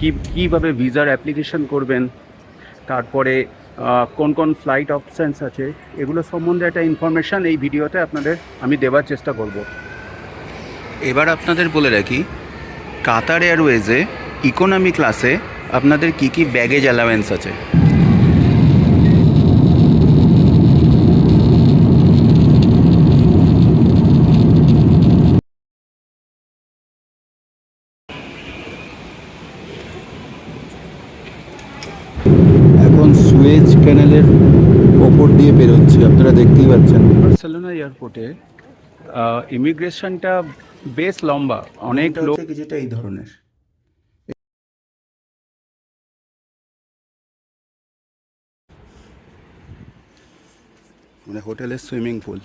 কী, কীভাবে ভিসার অ্যাপ্লিকেশন করবেন, তারপরে কোন কোন ফ্লাইট অপশানস আছে, এগুলো সম্বন্ধে একটা ইনফরমেশান এই ভিডিওতে আপনাদের আমি দেওয়ার চেষ্টা করব। এবার আপনাদের বলে রাখি কাতার এয়ারওয়েজে ইকোনমি ক্লাসে আপনাদের কি কি ব্যাগেজ অ্যালাওয়েন্স আছে এখন সুয়েজ ক্যানেলের ওপর দিয়ে বেরোচ্ছি আপনারা দেখতেই পাচ্ছেন। বার্সেলোনা এয়ারপোর্টে ইমিগ্রেশনটা বেশ লম্বা অনেক লোক কিছুটা এই ধরনের। মানে হোটেলের সুইমিং পুল।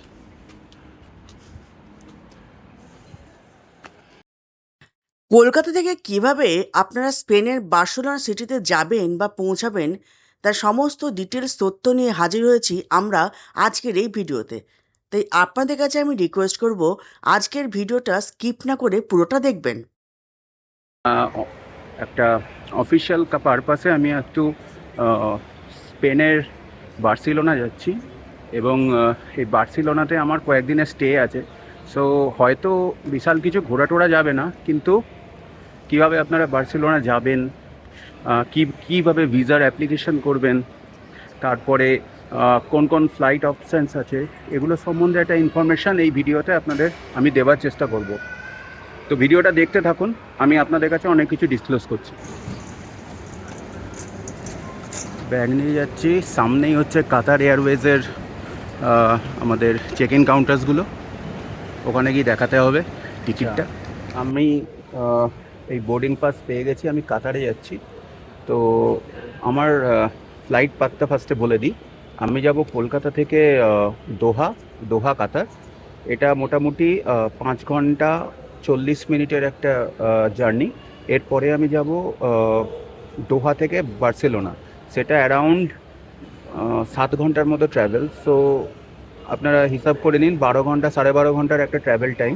কলকাতা থেকে কীভাবে আপনারা স্পেনের বার্সেলোনা সিটিতে যাবেন বা পৌঁছাবেন তার সমস্ত ডিটেলস তথ্য নিয়ে হাজির হয়েছি আমরা আজকের এই ভিডিওতে। তাই আপনাদের কাছে আমি রিকোয়েস্ট করব আজকের ভিডিওটা স্কিপ না করে পুরোটা দেখবেন। একটা অফিসিয়াল পারপাসে আমি একটু স্পেনের বার্সিলোনা যাচ্ছি এবং এই বার্সিলোনাতে আমার কয়েকদিনের স্টে আছে। সো হয়তো বিশাল কিছু ঘোরা টোরা যাবে না, কিন্তু কীভাবে আপনারা বার্সিলোনা যাবেন কি, কীভাবে ভিসার অ্যাপ্লিকেশন করবেন? তারপরে কোন কোন ফ্লাইট অপশানস আছে? এগুলো সম্বন্ধে একটা ইনফরমেশান এই ভিডিওতে আপনাদের আমি দেওয়ার চেষ্টা করব। তো ভিডিওটা দেখতে থাকুন, আমি আপনাদের কাছে অনেক কিছু ডিসক্লোজ করছি। ব্যাগ নিয়ে যাচ্ছি, সামনেই হচ্ছে কাতার এয়ারওয়েজের আমাদের চেক ইন কাউন্টার্সগুলো ওখানে গিয়ে দেখাতে হবে টিকিটটা। আমি এই বোর্ডিং পাস পেয়ে গেছি, আমি কাতারে যাচ্ছি। তো আমার ফ্লাইট পাত্তা ফার্স্টে বলে দিই। আমি যাব কলকাতা থেকে দোহা দোহা, কাতার। এটা মোটামুটি পাঁচ ঘণ্টা চল্লিশ মিনিটের একটা জার্নি এরপরে আমি যাব দোহা থেকে বার্সেলোনা। সেটা অ্যারাউন্ড সাত ঘণ্টার মতো ট্রাভেল সো আপনারা হিসাব করে নিন, বারো ঘণ্টা, সাড়ে বারো ঘণ্টার একটা ট্রাভেল টাইম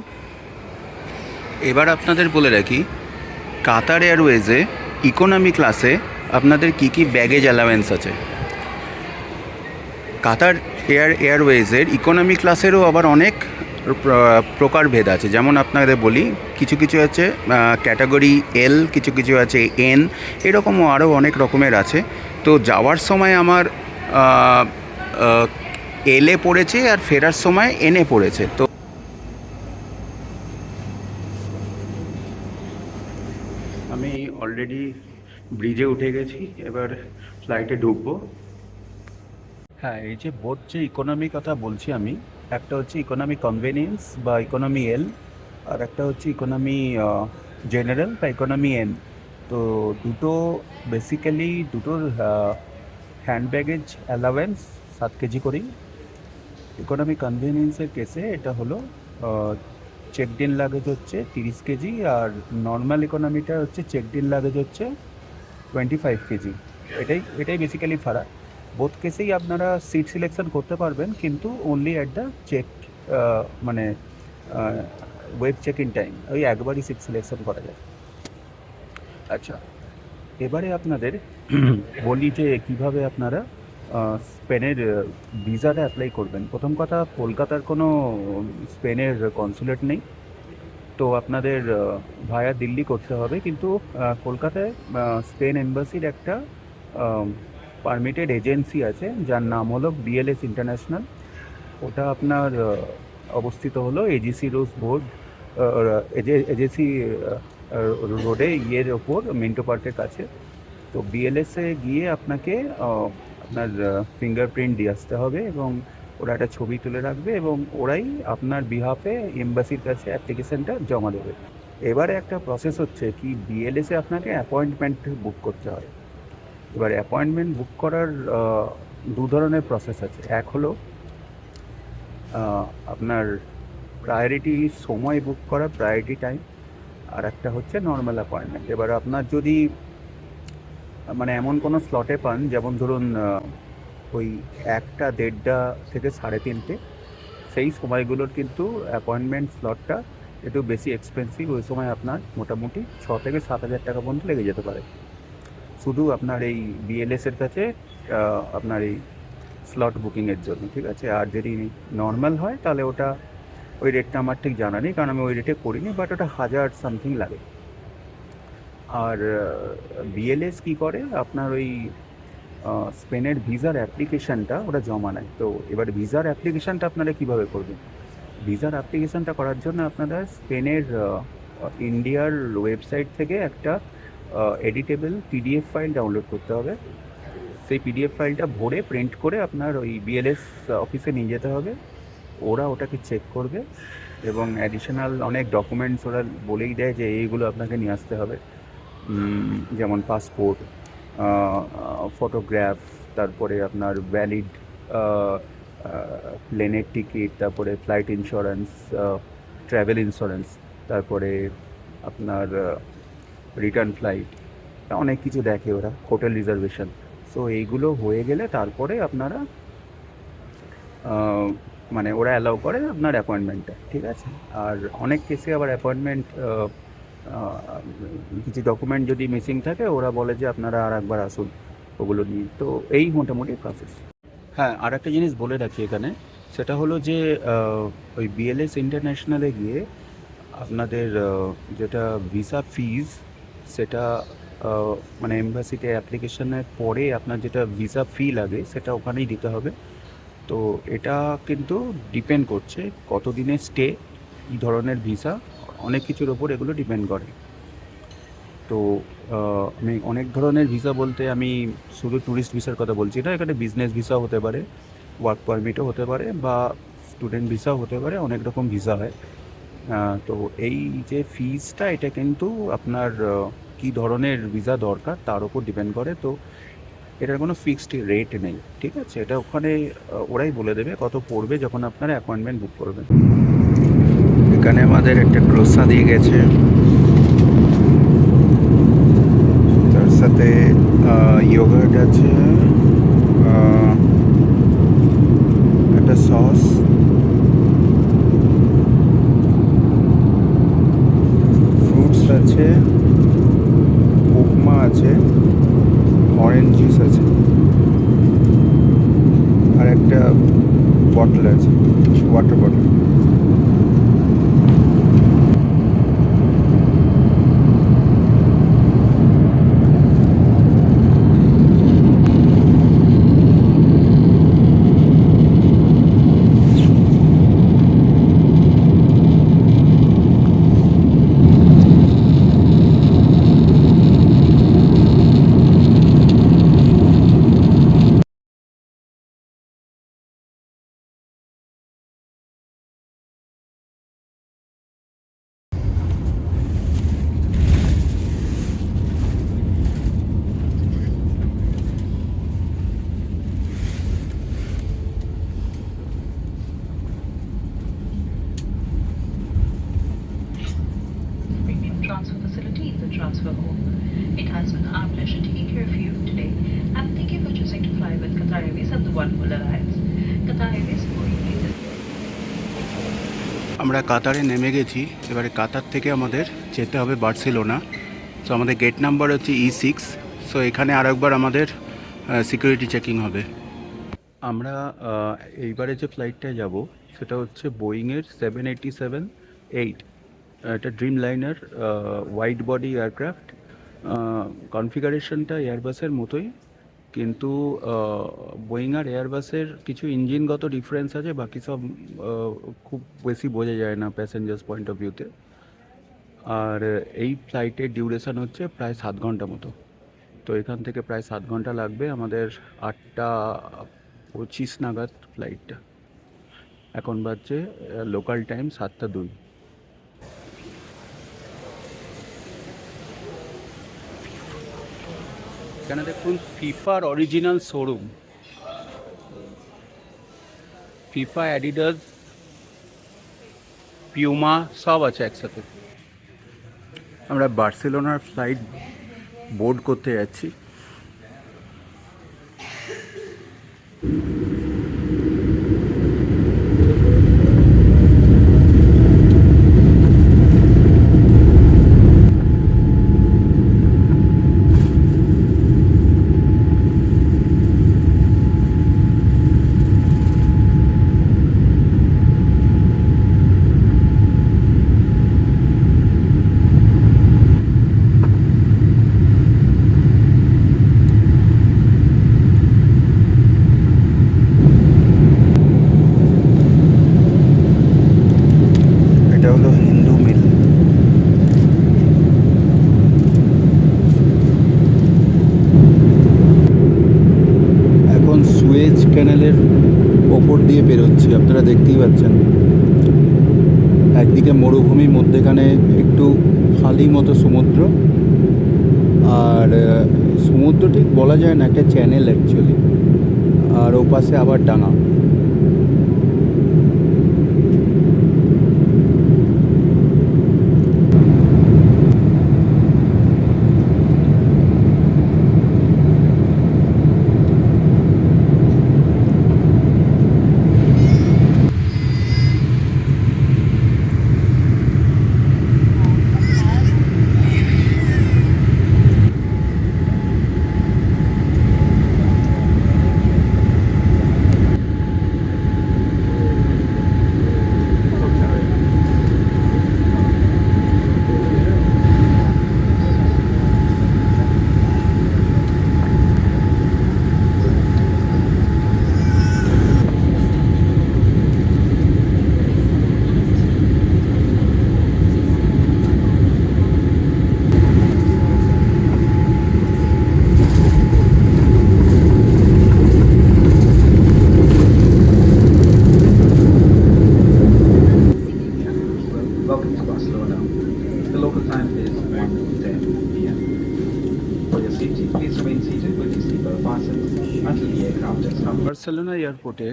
এবার আপনাদের বলে রাখি, কাতার এয়ারওয়েজে ইকোনমি ক্লাসে আপনাদের কি কি ব্যাগেজ অ্যালাওয়েন্স আছে? কাতার এয়ার এয়ারওয়েজের ইকোনমি ক্লাসেরও আবার অনেক প্রকারভেদ আছে। যেমন আপনাদের বলি, কিছু কিছু আছে ক্যাটাগরি এল কিছু কিছু আছে এন এরকমও আরও অনেক রকমের আছে। তো যাওয়ার সময় আমার এলে পড়েছে আর ফেরার সময় এনে পড়েছে। তো আমি অলরেডি ব্রিজে উঠে গেছি, এবার ফ্লাইটে ঢুকবো। হ্যাঁ এই যে বোট যে ইকোনমি কথা বলছি আমি, একটা হচ্ছে ইকোনমি কনভেনিয়েন্স বা ইকোনমি এল আর একটা হচ্ছে ইকোনমি জেনারেল বা ইকোনমি এন তো দুটো বেসিক্যালি দুটোর হ্যান্ড ব্যাগেজ অ্যালাওয়েন্স সাত কেজি করেই। ইকোনমি কনভেনিয়েন্সের কেসে এটা হলো চেকড ইন লাগেজ হচ্ছে তিরিশ কেজি আর নর্মাল ইকোনমিটা হচ্ছে চেকড ইন লাগেজ হচ্ছে টোয়েন্টি ফাইভ কেজি। এটাই এটাই বেসিক্যালি ফারাক। বোথ কেসেই আপনারা সিট সিলেকশন করতে পারবেন কিন্তু অনলি অ্যাট দ্য চেক মানে ওয়েব চেক ইন টাইম ওই একবারই সিট সিলেকশন করা যায়। আচ্ছা এবারে আপনাদের বলি যে কীভাবে আপনারা স্পেনের ভিসাটা অ্যাপ্লাই করবেন। প্রথম কথা, কলকাতার কোনো স্পেনের কনসুলেট নেই। তো আপনাদের ভায়া দিল্লি করতে হবে। কিন্তু কলকাতায় স্পেন এম্বাসির একটা পারমিটেড এজেন্সি আছে, যার নাম হলো বিএলএস ইন্টারন্যাশনাল ওটা আপনার অবস্থিত হলো এজিসি রোজ বোর্ড এজেসি রোডে, ইয়ের ওপর, মিন্টো পার্কের কাছে। তো বিএলএসে গিয়ে আপনাকে আপনার ফিঙ্গারপ্রিন্ট দিয়ে আসতে হবে এবং ওরা একটা ছবি তুলে রাখবে এবং ওরাই আপনার বিহাফে এম্বাসির কাছে অ্যাপ্লিকেশনটা জমা দেবে। এবারে একটা প্রসেস হচ্ছে কি বিএলএসে আপনাকে অ্যাপয়েন্টমেন্ট বুক করতে হয়। এবার অ্যাপয়েন্টমেন্ট বুক করার দু ধরনের প্রসেস আছে। এক হলো আপনার প্রায়োরিটি সময় বুক করা প্রায়োরিটি টাইম আর একটা হচ্ছে নর্মাল অ্যাপয়েন্টমেন্ট এবার আপনার যদি মানে এমন কোনো স্লটে পান, যেমন ধরুন ওই একটা দেড়টা থেকে সাড়ে তিনটে, সেই সময়গুলোর কিন্তু অ্যাপয়েন্টমেন্ট স্লটটা একটু বেশি এক্সপেন্সিভ ওই সময় আপনার মোটামুটি ছ থেকে সাত হাজার টাকা পর্যন্ত লেগে যেতে পারে। শুধু আপনার এই বিএলএসের কাছে আপনার এই স্লট বুকিংয়ের জন্য, ঠিক আছে? আর যদি নর্মাল হয়, তাহলে ওটা, ওই রেটটা আমার ঠিক জানা নেই, কারণ আমি ওই রেটে করিনি বাট ওটা হাজার সামথিং লাগে। আর বিএলএস কি করে? আপনার ওই স্পেনের ভিসার অ্যাপ্লিকেশানটা ওরা জমা নেয়। তো এবার ভিসার অ্যাপ্লিকেশানটা আপনারা কীভাবে করবেন? ভিসার অ্যাপ্লিকেশনটা করার জন্য আপনারা স্পেনের ইন্ডিয়ার ওয়েবসাইট থেকে একটা এডিটেবল পিডিএফ ফাইল ডাউনলোড করতে হবে। সেই পিডিএফ ফাইলটা ভরে প্রিন্ট করে আপনার ওই বিএলএস অফিসে নিয়ে যেতে হবে। ওরা ওটাকে চেক করবে এবং অ্যাডিশনাল অনেক ডকুমেন্টস ওরা বলেই দেয় যে এইগুলো আপনাকে নিয়ে আসতে হবে। যেমন পাসপোর্ট ফটোগ্রাফ তারপরে আপনার ভ্যালিড প্লেনের টিকিট তারপরে ফ্লাইট ইন্স্যুরেন্স ট্রাভেল ইন্স্যুরেন্স তারপরে আপনার রিটার্ন ফ্লাইট অনেক কিছু দেখে ওরা হোটেল রিজার্ভেশন সো এইগুলো হয়ে গেলে তারপরে আপনারা মানে ওরা অ্যালাউ করে আপনার অ্যাপয়েন্টমেন্টটা ঠিক আছে? আর অনেক কেসে আবার অ্যাপয়েন্টমেন্ট কিছু ডকুমেন্ট যদি মিসিং থাকে, ওরা বলে যে আপনারা আর একবার আসুন ওগুলো নিয়ে। তো এই মোটামুটি প্রসেস হ্যাঁ আর একটা জিনিস বলে রাখি এখানে। সেটা হলো যে ওই বিএলএস ইন্টারন্যাশনালে গিয়ে আপনাদের যেটা ভিসা ফিজ সেটা মানে এমবাসিতে অ্যাপ্লিকেশনের পরে আপনার যেটা ভিসা ফি লাগে, সেটা ওখানেই দিতে হবে। তো এটা কিন্তু ডিপেন্ড করছে কত দিনের স্টে কী ধরনের ভিসা অনেক কিছুর ওপর এগুলো ডিপেন্ড করে। তো আমি অনেক ধরনের ভিসা বলতে আমি শুধু ট্যুরিস্ট ভিসার কথা বলছি না, এখানে বিজনেস ভিসা হতে পারে ওয়ার্ক পারমিটও হতে পারে বা স্টুডেন্ট ভিসাও হতে পারে, অনেক রকম ভিসা হয়। তো এই যে ফিজটা এটা কিন্তু আপনার কী ধরনের ভিসা দরকার তার উপর ডিপেন্ড করে। তো এটার কোনো ফিক্সড রেট নেই, ঠিক আছে? এটা ওখানে ওরাই বলে দেবে কত পড়বে যখন আপনারা অ্যাপয়েন্টমেন্ট বুক করবেন। এখানে আমাদের একটা ক্রোসা দিয়ে গেছে। তার সাথে ইয়োগার্ট আছে আহ, একটা সস ফ্রুটস আছে উপমা আছে অরেঞ্জ জুস আছে আর একটা বটল আছে water bottle Premium Transfer Facility is a transfer home. It has been our pleasure taking care of you today and thank you for choosing to fly with Qatar Airways and the One World Alliance. Qatar Airways Boeing is আমরা কাতারে নেমে গেছি এবারে কাতার থেকে আমাদের যেতে হবে Barcelona তো আমাদের গেট নাম্বার হচ্ছে ই সিক্স সো এখানে আরেকবার আমাদের সিকিউরিটি চেকিং হবে আমরা এইবারে যে ফ্লাইটটায় যাব সেটা হচ্ছে বোয়িংয়ের সেভেন এইটি সেভেন এইট এটা Dreamliner wide body aircraft কনফিগারেশনটা এয়ারবাসের মতোই, কিন্তু বোয়িং আর এয়ারবাসের কিছু ইঞ্জিনগত ডিফারেন্স আছে, বাকি সব খুব বেশি বোঝা যায় না প্যাসেঞ্জার্স পয়েন্ট অফ ভিউতে আর, এই ফ্লাইটের ডিউরেশন হচ্ছে প্রায় সাত ঘণ্টা মতো। তো এখান থেকে প্রায় সাত ঘণ্টা লাগবে আমাদের আটটা পঁচিশ নাগাদ ফ্লাইটটা এখন বাজছে লোকাল টাইম সাতটা দুই। এখানে দেখুন ফিফার original showroom. FIFA, Adidas, Puma সব আছে একসাথে। আমরা বার্সেলোনার ফ্লাইট বোর্ড করতে যাচ্ছি দিয়ে পেরোচ্ছি আপনারা দেখতেই পাচ্ছেন। একদিকে মরুভূমির মধ্যেখানে একটু খালি মতো সমুদ্র। আর সমুদ্র ঠিক বলা যায় না, একটা চ্যানেল অ্যাকচুয়ালি আর ওপাশে আবার ডাঙা। এয়ারপোর্টে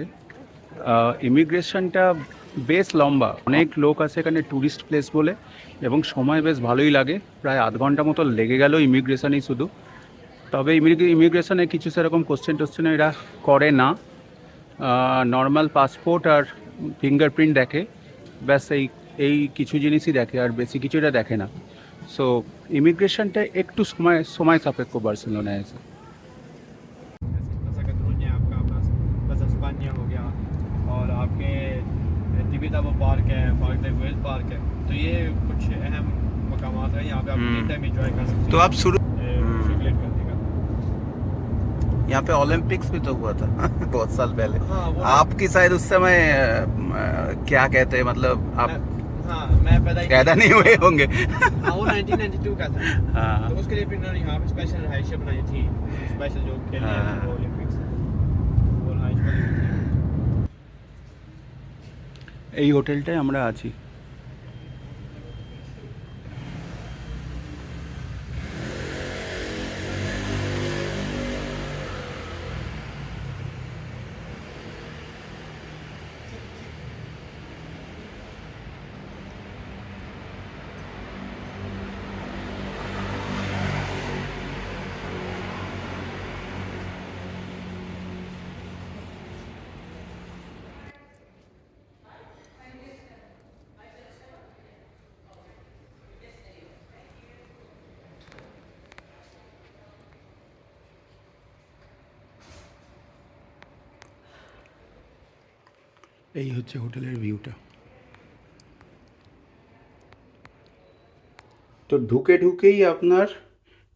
ইমিগ্রেশনটা বেশ লম্বা। অনেক লোক আছে এখানে ট্যুরিস্ট প্লেস বলে, এবং সময় বেশ ভালোই লাগে। প্রায় আধ ঘণ্টা মতো লেগে গেল ইমিগ্রেশনেই শুধু। তবে ইমিগ্রেশনে কিছু সেরকম কোশ্চেন টোশ্চেন এরা করে না। নর্মাল পাসপোর্ট আর ফিঙ্গারপ্রিন্ট দেখে। ব্যাস, এই এই কিছু জিনিসই দেখে, আর বেশি কিছু এটা দেখে না। সো ইমিগ্রেশনটা একটু সময় সময় সাপেক্ষ বার্সেলোনায় এসে तिबिता वो पार्क है पार्क द वेल पार्क है। तो ये कुछ अहम मकाम हैं यहाँ पे आप। एनी टाइम इंजॉय कर सकते तो आप शुरू यहाँ पे ओलंपिक्स भी तो हुआ था बहुत साल पहले। हाँ आपकी शायद उस समय क्या कहते हैं मतलब आप मैं- हाँ मैं पैदा पैदा नहीं हुए होंगे। हाँ वो 1992 का था। हाँ। तो उसके लिए फिर यहाँ पे स्पेशल रहाइशें बनाई थी। स्पेशल जो खेले हैं এই হোটেলটায় আমরা আছি। এই হচ্ছে হোটেলের ভিউটা। তো ঢুকে ঢুকেই আপনার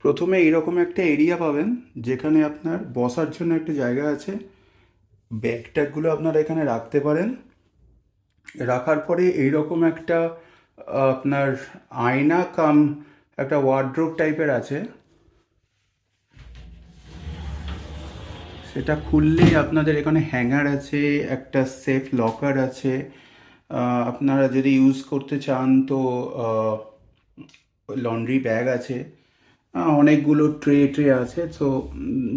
প্রথমে এইরকম একটা এরিয়া পাবেন, যেখানে আপনার বসার জন্য একটা জায়গা আছে। ব্যাগ ট্যাগগুলো আপনারা এখানে রাখতে পারেন। রাখার পরে এইরকম একটা আপনার আয়না কাম একটা ওয়ার্ড্রোব টাইপের আছে। সেটা খুললেই আপনাদের এখানে হ্যাঙ্গার আছে, একটা সেফ লকার আছে। আপনারা যদি ইউজ করতে চান তো লন্ড্রি ব্যাগ আছে। অনেকগুলো ট্রে ট্রে আছে, তো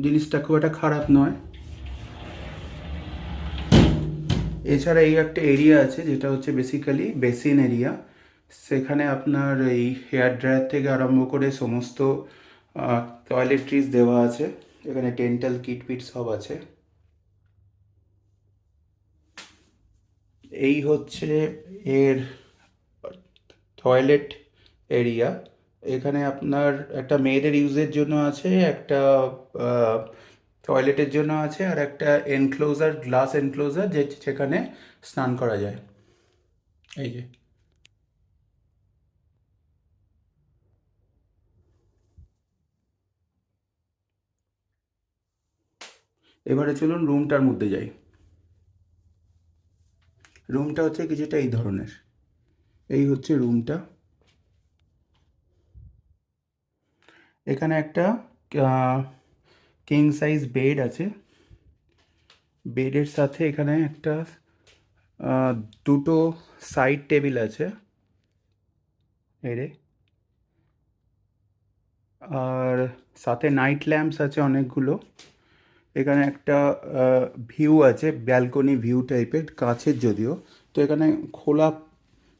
জিনিসটা খুব একটা খারাপ নয়। এছাড়া এই একটা এরিয়া আছে, যেটা হচ্ছে বেসিক্যালি বেসিন এরিয়া সেখানে আপনার এই হেয়ার ড্রায়ার থেকে আরম্ভ করে সমস্ত টয়লেট্রিজ দেওয়া আছে। এখানে ডেন্টাল কিট পিট সব আছে। এই হচ্ছে এর টয়লেট এরিয়া এখানে আপনার একটা মেয়েদের ইউজের জন্য আছে, একটা টয়লেটের জন্য আছে, আর একটা এনক্লোজার গ্লাস এনক্লোজার যে সেখানে স্নান করা যায়। এই যে। এবারে চলুন রুমটার মধ্যে যাই। রুমটা হচ্ছে কিছুটা এই ধরনের। এই হচ্ছে রুমটা। এখানে একটা কিং সাইজ বেড আছে। বেডের সাথে এখানে একটা দুটো সাইড টেবিল আছে। এরে আর সাথে নাইট ল্যাম্পস আছে অনেকগুলো। এখানে একটা ভিউ আছে ব্যালকনি ভিউ টাইপের কাছের যদিও। তো এখানে খোলা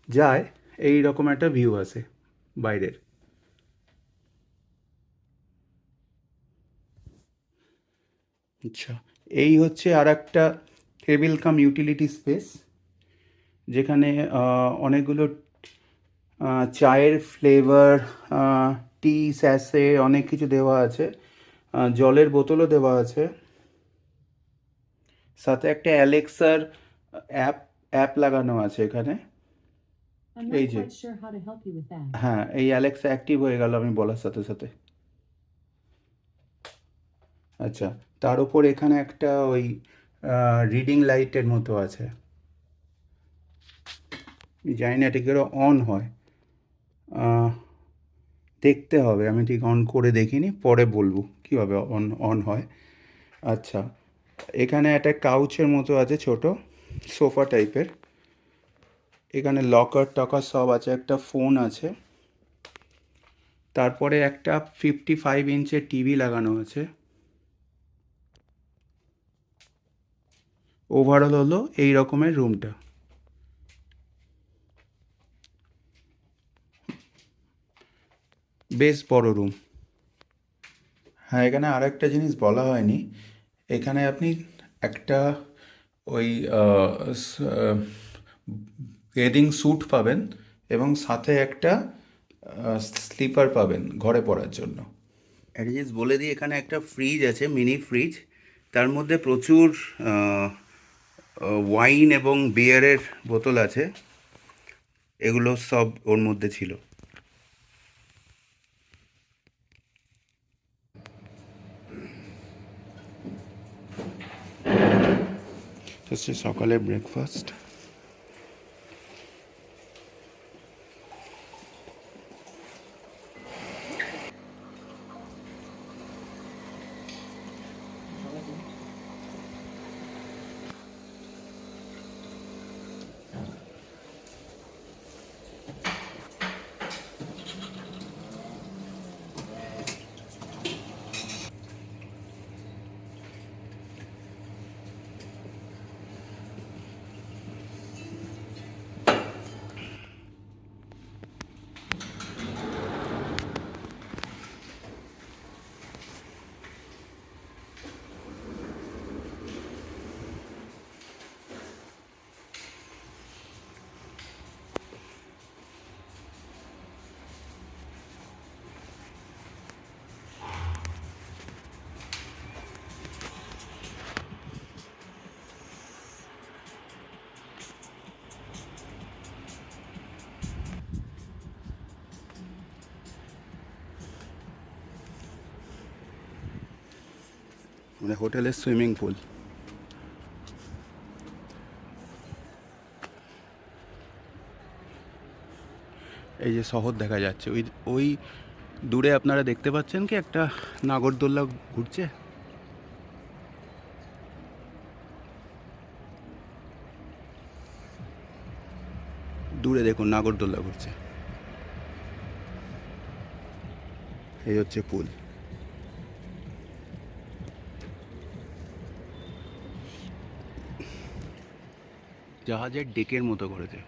যায় এই রকম একটা ভিউ আছে বাইরের। আচ্ছা এই হচ্ছে আর একটা টেবিল কাম ইউটিলিটি স্পেস যেখানে অনেকগুলো চায়ের ফ্লেভার টি স্যাসে অনেক কিছু দেওয়া আছে। জলের বোতলও দেওয়া আছে। সাথে একটা অ্যালেক্সার অ্যাপ অ্যাপ লাগানো আছে এখানে। এই that. হ্যাঁ এই অ্যালেক্সা অ্যাক্টিভ হয়ে গেল আমি বলার সাথে সাথে। আচ্ছা তার উপর এখানে একটা ওই রিডিং লাইটের মতো আছে। জানি না এটা অন হয়। দেখতে হবে আমি ঠিক অন করে দেখিনি পরে বলব কীভাবে অন অন হয়। আচ্ছা এখানে একটা কাউচের মতো আছে ছোট সোফা টাইপের এখানে লকার টকার সব আছে, একটা ফোন আছে। তারপরে একটা ফিফটি ফাইভ ইঞ্চের টিভি লাগানো আছে। ওভারঅল হলো এই রকমের রুমটা বেশ বড় রুম হ্যাঁ এখানে আর একটা জিনিস বলা হয়নি। এখানে আপনি একটা ওই বেডিং স্যুট পাবেন এবং সাথে একটা স্লিপার পাবেন ঘরে পড়ার জন্য। একটা জিনিস বলে দিই, এখানে একটা ফ্রিজ আছে মিনি ফ্রিজ তার মধ্যে প্রচুর ওয়াইন এবং বিয়ারের বোতল আছে। এগুলো সব ওর মধ্যে ছিল। সকালে ব্রেকফাস্ট মানে হোটেলের সুইমিং পুল। এই যে শহর দেখা যাচ্ছে, ওই ওই দূরে আপনারা দেখতে পাচ্ছেন কি একটা নাগরদোল্লা ঘুরছে? দূরে দেখুন নাগরদোল্লা ঘুরছে। এই হচ্ছে পুল। জাহাজের ডেকের মতো করেছে।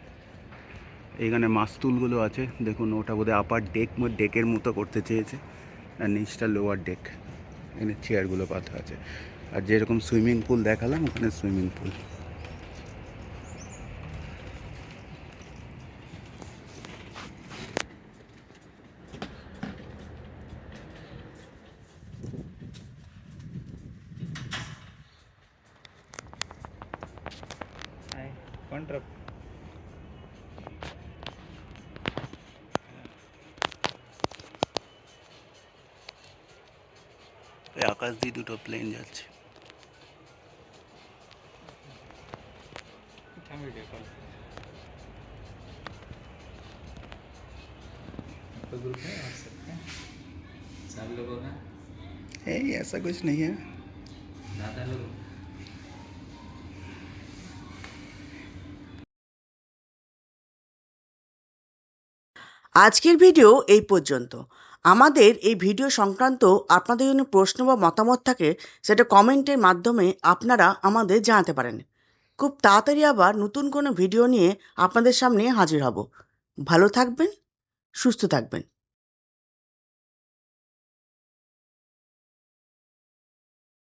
এখানে মাস্তুলগুলো আছে। দেখুন, ওটা বোধহয় আপার ডেক ডেকের মতো করতে চেয়েছে। আর নিচটা লোয়ার ডেক এখানে চেয়ারগুলো পাতা আছে। আর যেরকম সুইমিং পুল দেখালাম, ওখানে সুইমিং পুল দুটো প্লেন যাচ্ছে। এই ऐसा कुछ नहीं है। আজকের ভিডিও এই পর্যন্ত। আমাদের এই ভিডিও সংক্রান্ত আপনাদের জন্য প্রশ্ন বা মতামত থাকে, সেটা কমেন্টের মাধ্যমে আপনারা আমাদের জানাতে পারেন। খুব তাড়াতাড়ি আবার নতুন কোনো ভিডিও নিয়ে আপনাদের সামনে হাজির হব। ভালো থাকবেন, সুস্থ থাকবেন।